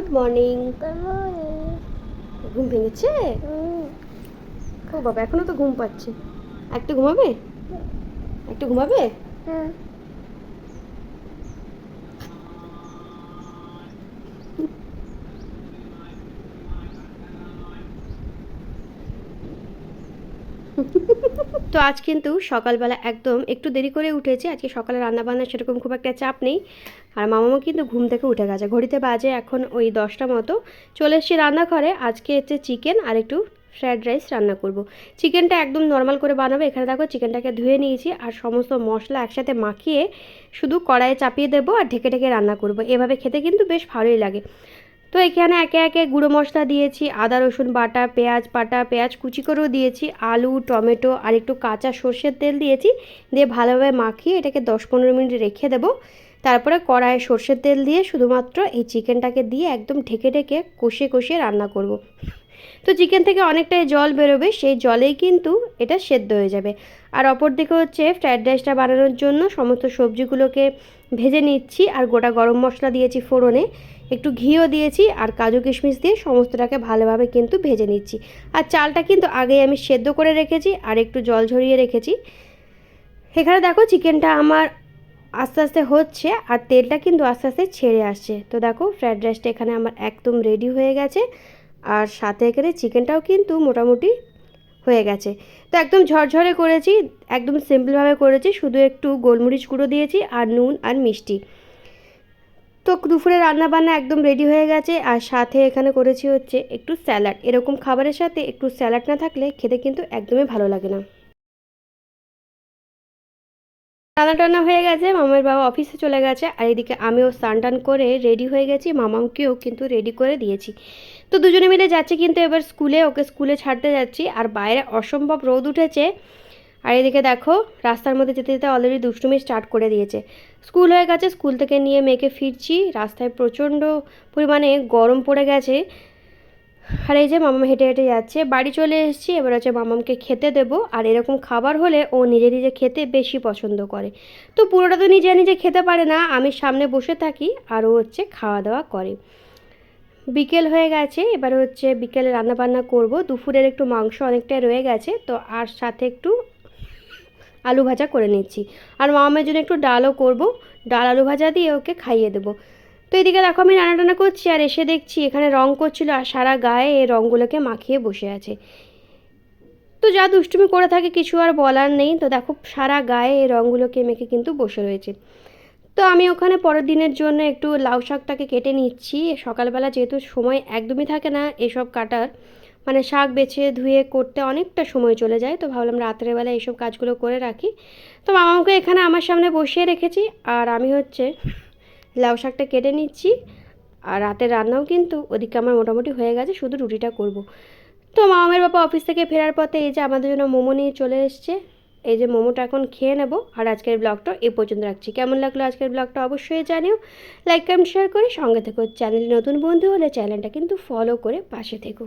Good morning ঘুম ভেঙেছে? ও বাবা এখনও তো ঘুম পাচ্ছে। একটু ঘুমাবে? একটু ঘুমাবে? তো আজ কিন্তু সকালবেলা একদম একটু দেরি করে উঠেছি। আজকে সকালে রান্না রান্নাবান্না সেরকম খুব একটা চাপ নেই। আর মামামা কিন্তু ঘুম থেকে উঠে গেছে। ঘড়িতে বাজে এখন ওই দশটা মতো। চলে এসেছি রান্নাঘরে। আজকে হচ্ছে চিকেন আর একটু ফ্রায়েড রাইস রান্না করব। চিকেনটা একদম নর্মাল করে বানাবো। এখানে দেখো চিকেনটাকে ধুয়ে নিয়েছি আর সমস্ত মশলা একসাথে মাখিয়ে শুধু কড়াইয়ে চাপিয়ে দেবো আর ঢেকে ঢেকে রান্না করব। এভাবে খেতে কিন্তু বেশ ভালোই লাগে। তো এখানে একে একে গুঁড়ো মশলা দিয়েছি, আদা, রসুন বাটা, পেঁয়াজ বাটা, পেঁয়াজ কুচি করেও দিয়েছি, আলু, টমেটো আর একটু কাঁচা সর্ষের তেল দিয়েছি, দিয়ে ভালোভাবে মাখিয়ে এটাকে দশ পনেরো মিনিট রেখে দেবো তারপরে কড়াইয়ে সর্ষের তেল দিয়ে শুধুমাত্র এই চিকেনটাকে দিয়ে একদম ঢেকে ঢেকে কষিয়ে কষিয়ে রান্না করব। তো চিকেন থেকে অনেকটাই জল বেরোবে, সেই জলেই কিন্তু এটা সেদ্ধ হয়ে যাবে আর অপর দিকে হচ্ছে ফ্রায়েড রাইসটা বানানোর জন্য সমস্ত সবজিগুলোকে ভেজে নিচ্ছি আর গোটা গরম মশলা দিয়েছি ফোড়নে। একটু ঘিও দিয়েছি আর কাজু কিশমিশ দিয়ে সমস্তটাকে ভালোভাবে কিন্তু ভেজে নিচ্ছি। আর চালটা কিন্তু আগেই আমি সেদ্ধ করে রেখেছি আর একটু জল ঝরিয়ে রেখেছি। এখানে দেখো চিকেনটা আমার আস্তে আস্তে হচ্ছে আর তেলটা কিন্তু আস্তে আস্তে ছেড়ে আসছে। তো দেখো ফ্রায়েড রাইসটা এখানে আমার একদম রেডি হয়ে গেছে। আর সাথে এখানে চিকেনটাও কিন্তু মোটামুটি হয়ে গেছে। তো একদম ঝরঝরে করেছি, একদম সিম্পলভাবে করেছি, শুধু একটু গোলমরিচ গুঁড়ো দিয়েছি আর নুন আর মিষ্টি। তো দুপুরে রান্নাবান্না একদম রেডি হয়ে গেছে, আর সাথে এখানে করেছি হচ্ছে একটু স্যালাড। এরকম খাবারের সাথে একটু স্যালাড না থাকলে খেতে কিন্তু একদমই ভালো লাগে না। রান্না টান্না হয়ে গেছে, মামার বাবা অফিসে চলে গেছে, আর এদিকে আমিও স্নান টান করে রেডি হয়ে গেছি, মামাকেও কিন্তু রেডি করে দিয়েছি। তো দুজনে মিলে যাচ্ছি কিন্তু এবার স্কুলে, ওকে স্কুলে ছাড়তে যাচ্ছি, আর বাইরে অসম্ভব রোদ উঠেছে। আর এদিকে দেখো, রাস্তার মধ্যে যেতে যেতে অলরেডি দুষ্টুমি স্টার্ট করে দিয়েছে। স্কুল হয়ে গেছে, স্কুল থেকে নিয়ে মেয়েকে ফিরছি, রাস্তায় প্রচণ্ড পরিমাণে গরম পড়ে গেছে। আর এই যে মামাম হেঁটে হেঁটে যাচ্ছে, বাড়ি চলে এসেছি, এবার হচ্ছে মামামকে খেতে দেবো। আর এরকম খাবার হলে ও নিজে নিজে খেতে বেশি পছন্দ করে। তো পুরোটা তো নিজে নিজে খেতে পারে না, আমি সামনে বসে থাকি আর ও হচ্ছে খাওয়া দাওয়া করে। বিকেল হয়ে গেছে, এবার হচ্ছে বিকেলে রান্নাবান্না করব। দুপুরের একটু মাংস অনেকটাই রয়ে গেছে, তো আর সাথে একটু আলু ভাজা করে নিচ্ছি। আর মামামের জন্য একটু ডালও করব, ডাল আলু ভাজা দিয়ে ওকে খাইয়ে দেবো। তো এদিকে দেখো আমি রান্না টানা করছি আর এসে দেখছি এখানে রং করছিল আর সারা গায়ে এই রঙগুলোকে মাখিয়ে বসে আছে। তো যা দুষ্টুমি করে থাকে কিছু আর বলার নেই। তো দেখো সারা গায়ে এই রঙগুলোকে মেখে কিন্তু বসে রয়েছে। তো আমি ওখানে পরের দিনের জন্য একটু লাউ শাকটাকে কেটে নিচ্ছি। সকালবেলা যেহেতু সময় একদমই থাকে না এসব কাটার মানে শাক বেছে ধুয়ে করতে অনেকটা সময় চলে যায়। তো ভাবলাম রাত্রেবেলা এইসব কাজগুলো করে রাখি। তো মামাকে এখানে আমার সামনে বসিয়ে রেখেছি আর আমি হচ্ছে লাউ শাকটা কেটে নিচ্ছি আর রাতের রান্নাও কিন্তু ওদিকে আমার মোটামুটি হয়ে গেছে, শুধু রুটিটা করব। তো মামামের বাবা অফিস থেকে ফেরার পথে এই যে আমাদের জন্য মোমো নিয়ে চলে এসছে, এই যে মোমোটা এখন খেয়ে নেব আর আজকের ব্লগটা এ পর্যন্ত রাখছি। কেমন লাগল আজকের ব্লগটা অবশ্যই জানিও, লাইক, কমেন্ট শেয়ার করে সঙ্গে থেকো। চ্যানেলে নতুন বন্ধু হলে চ্যানেলটা কিন্তু ফলো করে পাশে থেকো।